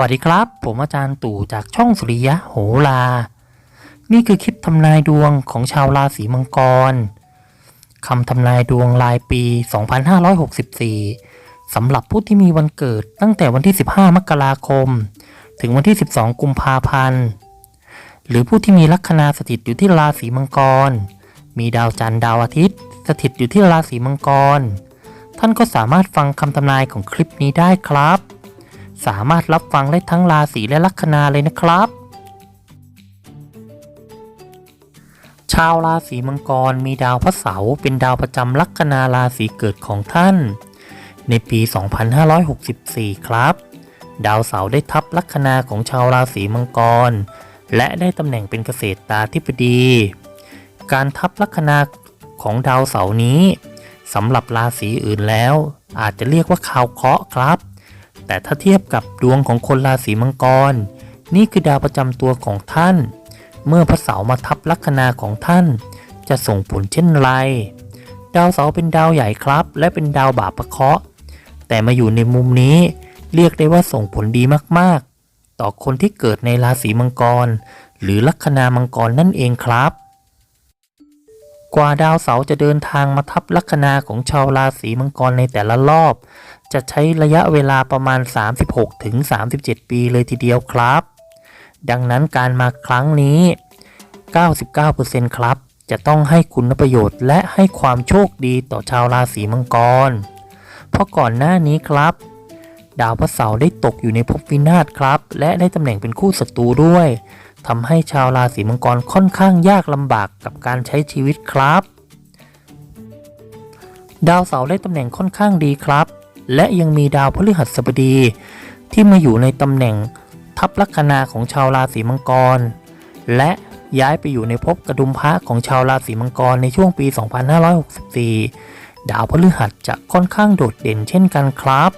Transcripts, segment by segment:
วัสดีครับ ผมอาจารย์ตู่จากช่องสุริยะโหรา นี่คือคลิปทำนายดวงของชาวราศีมังกรคำทำนายดวงรายปี 2564 สำหรับผู้ที่มีวันเกิดตั้งแต่วันที่ 15 มกราคม ถึงวันที่ 12 กุมภาพันธ์ หรือผู้ที่มีลัคนาสถิตอยู่ที่ราศีมังกร มีดาวจันทร์ดาวอาทิตย์ สถิตอยู่ที่ราศีมังกร ท่านก็สามารถฟังคำทำนายของคลิปนี้ได้ครับ สามารถรับฟังได้ทั้งราศีและลัคนาเลยนะครับ ชาวราศีมังกรมีดาวพระเสาร์เป็นดาวประจำลัคนาราศีเกิดของท่าน ในปี 2564 ครับ ดาวเสาร์ได้ทับลัคนาของชาวราศีมังกร และได้ตำแหน่งเป็นเกษตรตาธิบดี การทับลัคนาของดาวเสาร์นี้สำหรับราศีอื่นแล้ว อาจจะเรียกว่าข่าวเคราะห์ครับ แต่ถ้าเทียบกับดวงของคนราศีมังกร นี่คือดาวประจำตัวของท่าน เมื่อพระเสาร์มาทับลัคนาของท่าน จะส่งผลเช่นไร ดาวเสาร์เป็นดาวใหญ่ครับ และเป็นดาวบาปประเคราะห์แต่มาอยู่ในมุมนี้เรียกได้ว่าส่งผลดีมากๆ ต่อคนที่เกิดในราศีมังกร หรือลัคนามังกรนั่นเองครับ กว่าดาวเสาร์จะเดินทางมาทับลัคนาของชาวราศีมังกรในแต่ละรอบ จะใช้ระยะเวลาประมาณ 36ถึง37ปีเลยทีเดียวครับ ดังนั้นการมาครั้งนี้ 99%ครับ จะต้องให้คุณประโยชน์และให้ความโชคดีต่อชาวราศีมังกร เพราะก่อนหน้านี้ครับ ดาวพระเสาร์ได้ตกอยู่ในภพวินาศครับ และได้ตำแหน่งเป็นคู่ศัตรูด้วยทำให้ชาวราศีมังกรค่อนข้างยากลำบากกับการใช้ชีวิตครับ ดาวเสาร์ได้ตำแหน่งค่อนข้างดีครับ และยังมีดาวพฤหัสบดี ที่มาอยู่ในตำแหน่งทับลัคนาของชาวราศีมังกร และย้ายไปอยู่ในภพกระดุมพระของชาวราศีมังกรในช่วงปี 2564 ดาวพฤหัสจะค่อนข้างโดดเด่นเช่นกันครับ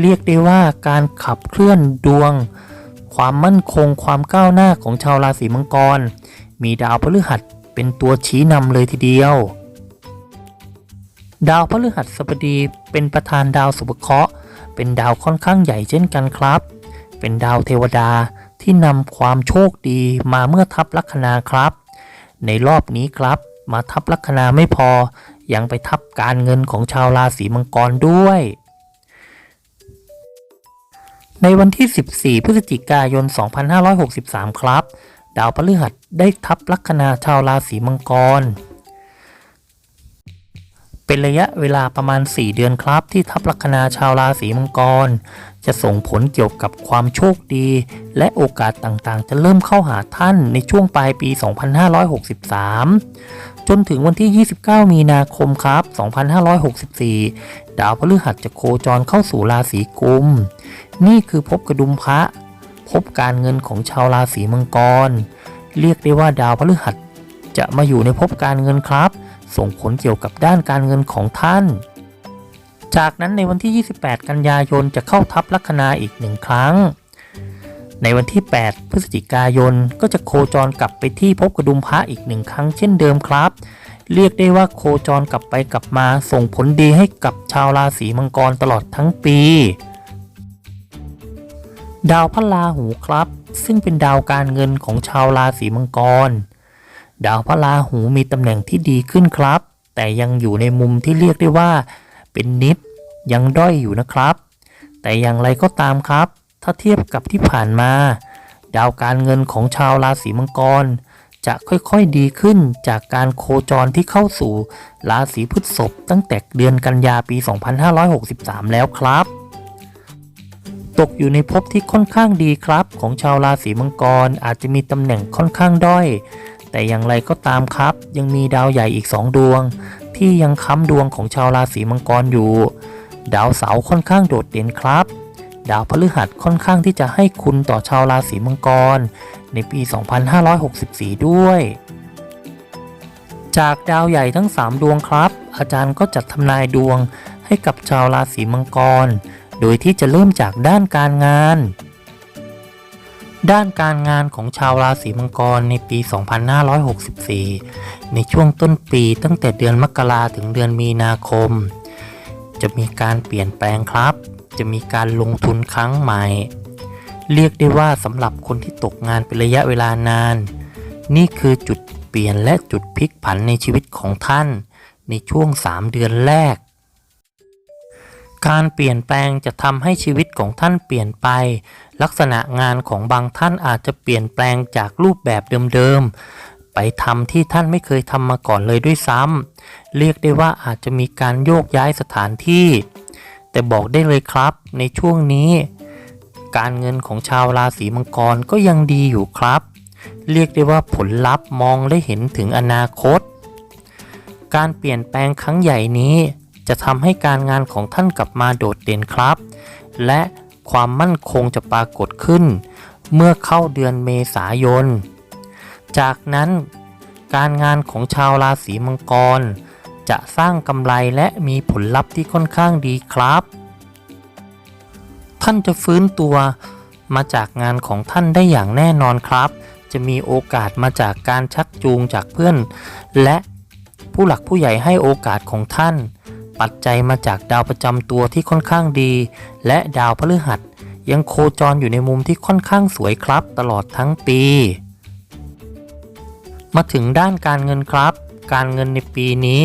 เรียกได้ว่าการขับเคลื่อนดวง ความมั่นคงความก้าวหน้าของชาวราศีมังกร มีดาวพฤหัสเป็นตัวชี้นำเลยทีเดียว ดาวพฤหัสบดีเป็นประธานดาวสุภเคราะห์ เป็นดาวค่อนข้างใหญ่เช่นกันครับ เป็นดาวเทวดาที่นำความโชคดีมาเมื่อทับลัคนาครับ ในรอบนี้ครับ มาทับลัคนาไม่พอ ยังไปทับการเงินของชาวราศีมังกรด้วย ในวันที่ 14 พฤศจิกายน 2563 ครับ ดาวพฤหัสได้ทับลัคนาชาวราศีมังกร เป็นระยะเวลาประมาณ 4 เดือนครับ ที่ทับลัคนาชาวราศีมังกร จะส่งผลเกี่ยวกับความโชคดี และโอกาสต่างๆ จะเริ่มเข้าหาท่านในช่วงปลายปี 2563 จนถึงวันที่ 29 มีนาคมครับ 2564 ดาวพฤหัสจะโคจรเข้าสู่ราศีกุม นี่คือภพกระดุมพระ พบการเงินของชาวราศีมังกร เรียกได้ว่าดาวพฤหัสจะมาอยู่ในภพการเงินครับ ส่งผลเกี่ยวกับด้านการเงินของท่าน จากนั้นในวันที่ 28 กันยายนจะเข้าทับลัคนาอีกหนึ่งครั้ง ในวันที่ 8 พฤศจิกายนก็จะโคจรกลับไปที่ภพกระดุมพระอีกหนึ่งครั้งเช่นเดิมครับ เรียกได้ว่าโคจรกลับไปกลับมาส่งผลดีให้กับชาวราศีมังกรตลอดทั้งปี ดาวพระราหูครับ ซึ่งเป็นดาวการเงินของชาวราศีมังกร ดาวพระราหูมีตำแหน่งที่ดีขึ้นครับ แต่ยังอยู่ในมุมที่เรียกได้ว่า เป็นนิดยังด้อยอยู่นะครับ แต่อย่างไรก็ตามครับ ถ้าเทียบกับที่ผ่านมา ดาวการเงินของชาวราศีมังกร จะค่อยๆดีขึ้นจากการโคจรที่เข้าสู่ราศีพฤษภตั้งแต่เดือนกันยาปี 2563 แล้วครับ ตกอยู่ในภพที่ค่อนข้างดีครับ ของชาวราศีมังกรอาจจะมีตำแหน่งค่อนข้างด้อย แต่อย่างไรก็ตามครับ ยังมีดาวใหญ่อีก 2 ดวง ที่ยังค้ำดวงของชาวราศีมังกรอยู่ ดาวเสาร์ค่อนข้างโดดเด่นครับ ดาวพฤหัสค่อนข้างที่จะให้คุณต่อชาวราศีมังกร ในปี 2564 ด้วย จากดาวใหญ่ทั้ง 3 ดวงครับ อาจารย์ก็จัดทำนายดวงให้กับชาวราศีมังกร โดยที่จะเริ่มจากด้านการงาน ด้านการงานของชาวราศีมังกรในปี 2564 ในช่วงต้นปีตั้งแต่เดือนมกราถึงเดือนมีนาคม จะมีการเปลี่ยนแปลงครับ จะมีการลงทุนครั้งใหม่ เรียกได้ว่าสำหรับคนที่ตกงานเป็นระยะเวลานาน นี่คือจุดเปลี่ยนและจุดพลิกผันในชีวิตของท่าน ในช่วง 3 เดือนแรก การเปลี่ยนแปลงจะทำให้ชีวิตของท่านเปลี่ยนไป ลักษณะงานของบางท่านอาจจะเปลี่ยนแปลงจากรูปแบบเดิมๆ ไปทำที่ท่านไม่เคยทำมาก่อนเลยด้วยซ้ำเรียกได้ว่าอาจจะมีการโยกย้ายสถานที่ แต่บอกได้เลยครับในช่วงนี้ การเงินของชาวราศีมังกรก็ยังดีอยู่ครับ เรียกได้ว่าผลลัพธ์มองได้เห็นถึงอนาคต การเปลี่ยนแปลงครั้งใหญ่นี้ จะทำให้การงานของท่านกลับมาโดดเด่นครับ และ ความมั่นคงจะปรากฏขึ้น เมื่อเข้าเดือนเมษายน จากนั้นการงานของชาวราศีมังกร จะสร้างกำไรและมีผลลัพธ์ที่ค่อนข้างดีครับ ท่านจะฟื้นตัวมาจากงานของท่านได้อย่างแน่นอนครับ จะมีโอกาสมาจากการชักจูงจากเพื่อน และผู้หลักผู้ใหญ่ให้โอกาสของท่าน ปัจจัยมาจากดาวประจำตัวที่ค่อนข้างดี และดาวพฤหัส ยังโคจรอยู่ในมุมที่ค่อนข้างสวยครับ ตลอดทั้งปี มาถึงด้านการเงินครับ การเงินในปีนี้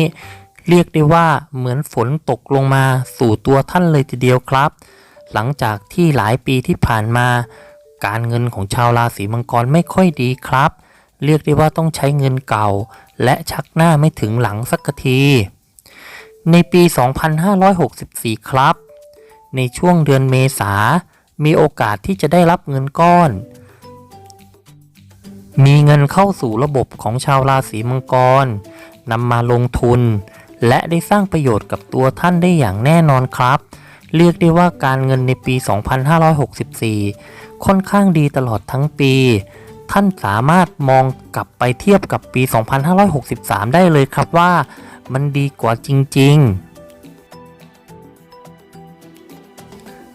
เรียกได้ว่าเหมือนฝนตกลงมาสู่ตัวท่านเลยทีเดียวครับ หลังจากที่หลายปีที่ผ่านมา การเงินของชาวราศีมังกรไม่ค่อยดีครับ เรียกได้ว่าต้องใช้เงินเก่า และชักหน้าไม่ถึงหลังสักที ในปี 2564 ครับ ในช่วงเดือนเมษา มีโอกาสที่จะได้รับเงินก้อน มีเงินเข้าสู่ระบบของชาวราศีมังกรนำมาลงทุน และได้สร้างประโยชน์กับตัวท่านได้อย่างแน่นอนครับ เรียกได้ว่าการเงินในปี 2564 ค่อนข้างดีตลอดทั้งปี ท่านสามารถมองกลับไปเทียบกับปี 2563 ได้เลยครับว่า มันดีกว่าจริง ๆ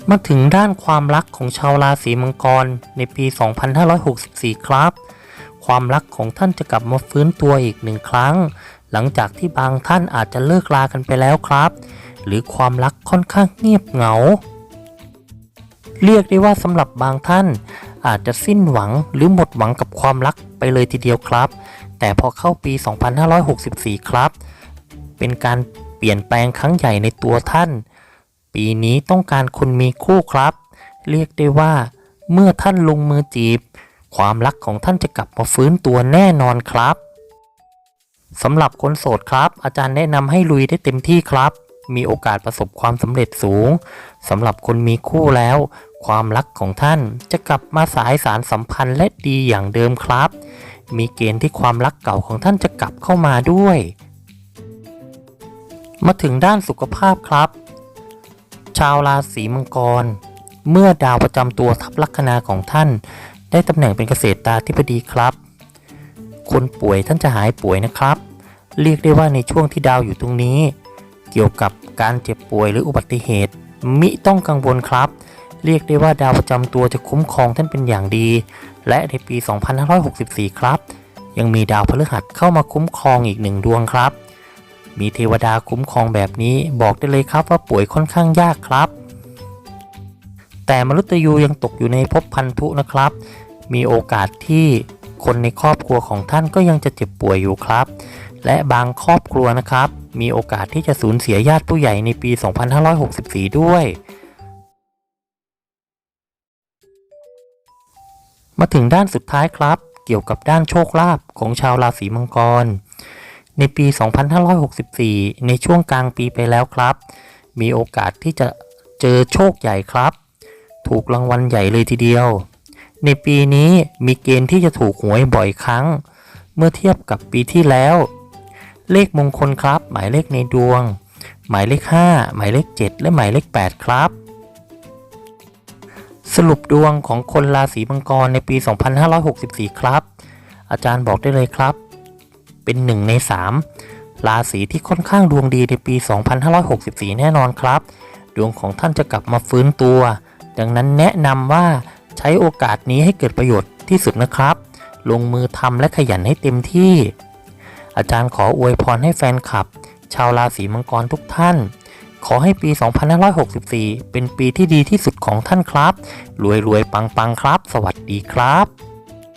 มาถึงด้านความรักของชาวราศีมังกรในปี 2564 ครับ ความรักของท่านจะกลับมาฟื้นตัวอีกหนึ่งครั้ง หลังจากที่บางท่านอาจจะเลิกลากันไปแล้วครับ หรือความรักค่อนข้างเงียบเหงา เรียกได้ว่าสำหรับบางท่านอาจจะสิ้นหวังหรือหมดหวังกับความรักไปเลยทีเดียวครับ แต่พอเข้าปี 2564 ครับ เป็นการเปลี่ยนแปลงครั้งใหญ่ในตัวท่าน ปีนี้ต้องการคนมีคู่ครับ เรียกได้ว่า เมื่อท่านลงมือจีบ ความรักของท่านจะกลับมาฟื้นตัวแน่นอนครับสำหรับคนโสดครับ อาจารย์แนะนำให้ลุยได้เต็มที่ครับ มีโอกาสประสบความสำเร็จสูงสำหรับคนมีคู่แล้ว ความรักของท่านจะกลับมาสายสารสัมพันธ์และดีอย่างเดิมครับ มีเกณฑ์ที่ความรักเก่าของท่านจะกลับเข้ามาด้วย มาถึงด้านสุขภาพครับ ชาวราศีมังกร เมื่อดาวประจำตัวทับลัคนาของท่าน ได้ตำแหน่งเป็นเกษตรตาธิบดีครับ คนป่วยท่านจะหายป่วยนะครับ เรียกได้ว่าในช่วงที่ดาวอยู่ตรงนี้ เกี่ยวกับการเจ็บป่วยหรืออุบัติเหตุ มิต้องกังวลครับ เรียกได้ว่าดาวประจำตัวจะคุ้มครองท่านเป็นอย่างดี และในปี 2564 ครับ ยังมีดาวพฤหัสเข้ามาคุ้มครองอีกหนึ่งดวงครับ มีเทวดาคุ้มครองแบบนี้บอกได้เลยครับว่าป่วยค่อนข้างยากครับ แต่มนุษย์ยูยังตกอยู่ในภพพันธุนะครับ มีโอกาสที่คนในครอบครัวของท่านก็ยังจะเจ็บป่วยอยู่ครับ และบางครอบครัวนะครับ มีโอกาสที่จะสูญเสียญาติผู้ใหญ่ในปี 2564 ด้วย มาถึงด้านสุดท้ายครับ เกี่ยวกับด้านโชคลาภของชาวราศีมังกร ในปี 2564 ในช่วงกลางปีไปแล้วครับ มีโอกาสที่จะเจอโชคใหญ่ครับ ถูกรางวัลใหญ่เลยทีเดียว ในปีนี้มีเกณฑ์ที่จะถูกหวยบ่อยครั้ง เมื่อเทียบกับปีที่แล้ว เลขมงคลครับ หมายเลขในดวง หมายเลข 5 หมายเลข 7 และหมายเลข 8 ครับ สรุปดวงของคนราศีมังกรในปี 2564 ครับ อาจารย์บอกได้เลยครับ เป็นหนึ่งใน 3 ราศีที่ค่อนข้างดวงดีในปี 2564 แน่นอนครับ ดวงของท่านจะกลับมาฟื้นตัว ดังนั้นแนะนำว่าใช้โอกาสนี้ให้เกิดประโยชน์ที่สุดนะครับ ลงมือทำและขยันให้เต็มที่ อาจารย์ขออวยพรให้แฟนคลับ ชาวราศีมังกรทุกท่านขอให้ปี 2564 เป็นปีที่ดีที่สุดของท่านครับ รวยรวยๆปังปังๆครับ สวัสดีครับ